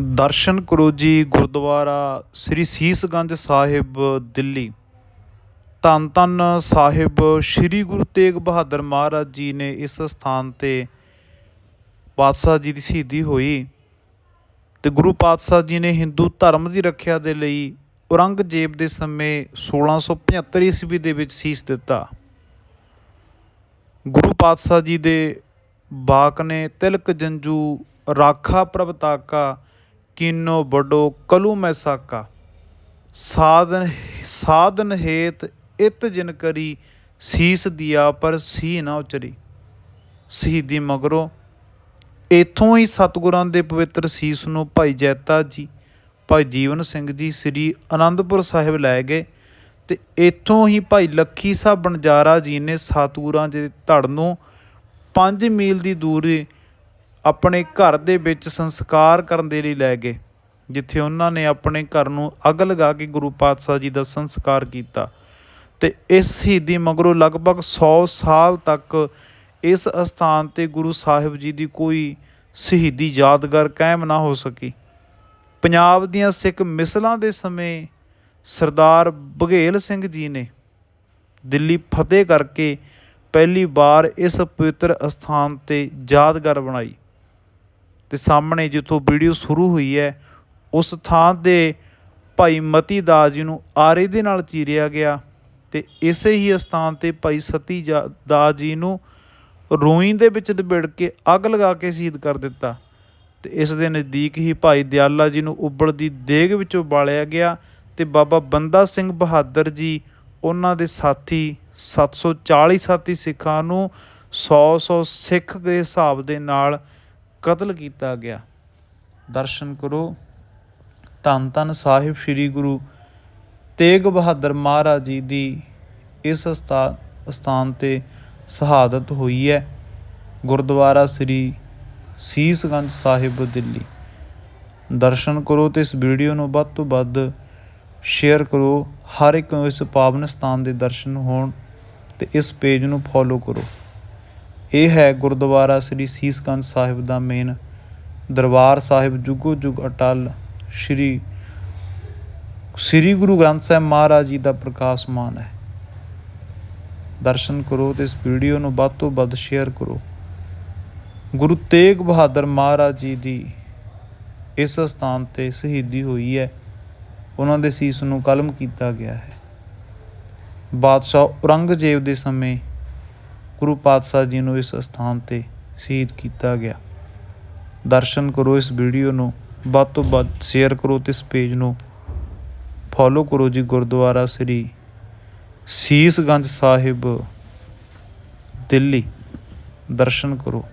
ਦਰਸ਼ਨ ਕਰੋ ਜੀ ਗੁਰਦੁਆਰਾ ਸ੍ਰੀ ਸੀਸਗੰਜ ਸਾਹਿਬ, ਦਿੱਲੀ। ਧੰਨ ਧੰਨ ਸਾਹਿਬ, ਸ੍ਰੀ ਗੁਰੂ ਤੇਗ ਬਹਾਦਰ ਮਹਾਰਾਜ ਜੀ ਨੇ ਇਸ ਸਥਾਨ ਤੇ ਪਾਤਸ਼ਾਹ ਜੀ ਦੀ ਸ਼ਹੀਦੀ ਹੋਈ ਤੇ ਗੁਰੂ ਪਾਤਸ਼ਾਹ ਜੀ ਨੇ ਹਿੰਦੂ ਧਰਮ ਦੀ ਰੱਖਿਆ ਦੇ ਲਈ ਔਰੰਗਜ਼ੇਬ ਦੇ ਸਮੇਂ 1675 ਈਸਵੀ ਦੇ ਵਿੱਚ ਸੀਸ ਦਿੱਤਾ। ਗੁਰੂ ਪਾਤਸ਼ਾਹ ਜੀ ਦੇ ਬਾਕ ਨੇ ਤਿਲਕ ਜੰਜੂ, ਰਾਖਾ ਪ੍ਰਭਤਾਕਾ ਕੀਨੋ ਬਡੋ ਕਲੂ ਮੈਸਾਕਾ ਸਾਧਨ ਸਾਧਨ ਹੇਤ ਇਤ ਜਿਨ ਕਰੀ, ਸੀਸ ਦਿਆ ਪਰ ਸੀ ਨਾ ਉਚਰੀ। ਸ਼ਹੀਦੀ ਮਗਰੋਂ ਇਥੋਂ ਹੀ ਸਤਿਗੁਰਾਂ ਦੇ ਪਵਿੱਤਰ ਸੀਸ ਨੂੰ ਭਾਈ ਜੈਤਾ ਜੀ, ਭਾਈ ਜੀਵਨ ਸਿੰਘ ਜੀ ਸ੍ਰੀ ਅਨੰਦਪੁਰ ਸਾਹਿਬ ਲੈ ਗਏ ਤੇ ਇਥੋਂ ਹੀ ਭਾਈ ਲੱਖੀ ਸਾਹਿਬ ਬਣਜਾਰਾ ਜੀ ਨੇ ਸਤਿਗੁਰਾਂ ਦੇ ਧੜ ਨੂੰ 5 ਮੀਲ ਦੀ ਦੂਰੀ ਆਪਣੇ ਘਰ ਦੇ ਵਿੱਚ ਸੰਸਕਾਰ ਕਰਨ ਦੇ ਲਈ ਲੈ ਗਏ, ਜਿੱਥੇ ਉਹਨਾਂ ਨੇ ਆਪਣੇ ਘਰ ਨੂੰ ਅੱਗ ਲਗਾ ਕੇ ਗੁਰੂ ਪਾਤਸ਼ਾਹ ਜੀ ਦਾ ਸੰਸਕਾਰ ਕੀਤਾ। ਤੇ ਇਸ ਸ਼ਹੀਦੀ ਮਗਰੋਂ ਲਗਭਗ 100 ਸਾਲ ਤੱਕ ਇਸ ਅਸਥਾਨ ਤੇ ਗੁਰੂ ਸਾਹਿਬ ਜੀ ਦੀ ਕੋਈ ਸ਼ਹੀਦੀ ਯਾਦਗਾਰ ਕਾਇਮ ਨਾ ਹੋ ਸਕੀ। ਪੰਜਾਬ ਦੀਆਂ ਸਿੱਖ ਮਿਸਲਾਂ ਦੇ ਸਮੇਂ ਸਰਦਾਰ ਬਘੇਲ ਸਿੰਘ ਜੀ ਨੇ ਦਿੱਲੀ ਫਤਿਹ ਕਰਕੇ ਪਹਿਲੀ ਵਾਰ ਇਸ ਪਵਿੱਤਰ ਅਸਥਾਨ ਤੇ ਯਾਦਗਾਰ ਬਣਾਈ। ਤੇ ਸਾਹਮਣੇ ਜਿੱਥੋਂ ਵੀਡੀਓ ਸ਼ੁਰੂ ਹੋਈ ਹੈ, ਉਸ ਥਾਂ ਤੇ ਭਾਈ ਮਤੀ ਦਾਸ ਜੀ ਨੂੰ ਆਰੇ ਦੇ ਨਾਲ ਚੀਰਿਆ ਗਿਆ ਤੇ ਇਸੇ ਹੀ ਅਸਥਾਨ ਤੇ ਭਾਈ ਸਤੀ ਜਾ- ਦਾਸ ਜੀ ਨੂੰ ਰੂਈ ਦੇ ਵਿੱਚ ਦਬਿੜ ਕੇ ਅੱਗ ਲਗਾ ਕੇ ਸ਼ਹੀਦ ਕਰ ਦਿੱਤਾ ਤੇ ਇਸ ਦੇ ਨਜ਼ਦੀਕ ਹੀ ਭਾਈ ਦਿਆਲਾ ਜੀ ਨੂੰ ਉਬਲਦੀ ਦੇਗ ਵਿੱਚੋਂ ਬਾਲਿਆ ਗਿਆ ਤੇ ਬਾਬਾ ਬੰਦਾ ਸਿੰਘ ਬਹਾਦਰ ਜੀ, ਉਹਨਾਂ ਦੇ ਸਾਥੀ 740 ਸਾਥੀ ਸਿੱਖਾਂ ਨੂੰ 100-100 ਸਿੱਖ ਦੇ ਹਿਸਾਬ ਦੇ ਨਾਲ ਕਤਲ ਕੀਤਾ ਗਿਆ। ਦਰਸ਼ਨ ਕਰੋ। ਧੰਨ ਧੰਨ ਸਾਹਿਬ ਸ੍ਰੀ ਗੁਰੂ ਤੇਗ ਬਹਾਦਰ ਮਹਾਰਾਜ ਜੀ ਦੀ ਇਸ ਸਥਾ- ਸਥਾਨ ਤੇ ਸ਼ਹਾਦਤ ਹੋਈ ਹੈ। ਗੁਰਦੁਆਰਾ ਸ੍ਰੀ ਸੀਸਗੰਜ ਸਾਹਿਬ, ਦਿੱਲੀ। ਦਰਸ਼ਨ ਕਰੋ ਤੇ ਇਸ ਵੀਡੀਓ ਨੂੰ ਵੱਧ ਤੋਂ ਵੱਧ ਸ਼ੇਅਰ ਕਰੋ। ਹਰ ਇੱਕ ਨੂੰ ਇਸ ਪਾਵਨ ਸਥਾਨ ਦੇ ਦਰਸ਼ਨ ਹੋਣ ਤੇ ਇਸ ਪੇਜ ਨੂੰ ਫੋਲੋ ਕਰੋ। ਇਹ ਹੈ ਗੁਰਦੁਆਰਾ ਸ੍ਰੀ ਸੀਸਗੰਜ ਸਾਹਿਬ ਦਾ ਮੇਨ ਦਰਬਾਰ ਸਾਹਿਬ, ਜੁਗੋ ਜੁਗ ਅਟਲ ਸ਼੍ਰੀ, ਸ੍ਰੀ ਗੁਰੂ ਗ੍ਰੰਥ ਸਾਹਿਬ ਮਹਾਰਾਜ ਜੀ ਦਾ ਪ੍ਰਕਾਸ਼ਮਾਨ ਹੈ। ਦਰਸ਼ਨ ਕਰੋ ਤੇ ਇਸ ਵੀਡੀਓ ਨੂੰ ਵੱਧ ਤੋਂ ਵੱਧ ਸ਼ੇਅਰ ਕਰੋ। ਗੁਰੂ ਤੇਗ ਬਹਾਦਰ ਮਹਾਰਾਜ ਜੀ ਦੀ ਇਸ ਸਥਾਨ ਤੇ ਸ਼ਹੀਦੀ ਹੋਈ ਹੈ। ਉਹਨਾਂ ਦੇ ਸੀਸ ਨੂੰ ਕਲਮ ਕੀਤਾ ਗਿਆ ਹੈ। ਬਾਦਸ਼ਾਹ ਔਰੰਗਜ਼ੇਬ ਦੇ ਸਮੇਂ ਗੁਰੂ ਪਾਤਸ਼ਾਹ ਜੀ ਨੂੰ ਇਸ ਸਥਾਨ ਤੇ ਸ਼ਹੀਦ ਕੀਤਾ ਗਿਆ। ਦਰਸ਼ਨ ਕਰੋ ਇਸ ਵੀਡੀਓ ਨੂੰ, ਵੱਧ ਤੋਂ ਵੱਧ ਸ਼ੇਅਰ ਕਰੋ ਤੇ ਇਸ ਪੇਜ ਨੂੰ। ਫੋਲੋ ਕਰੋ ਜੀ ਗੁਰਦੁਆਰਾ ਸ੍ਰੀ ਸੀਸਗੰਜ ਸਾਹਿਬ, ਦਿੱਲੀ। ਦਰਸ਼ਨ ਕਰੋ।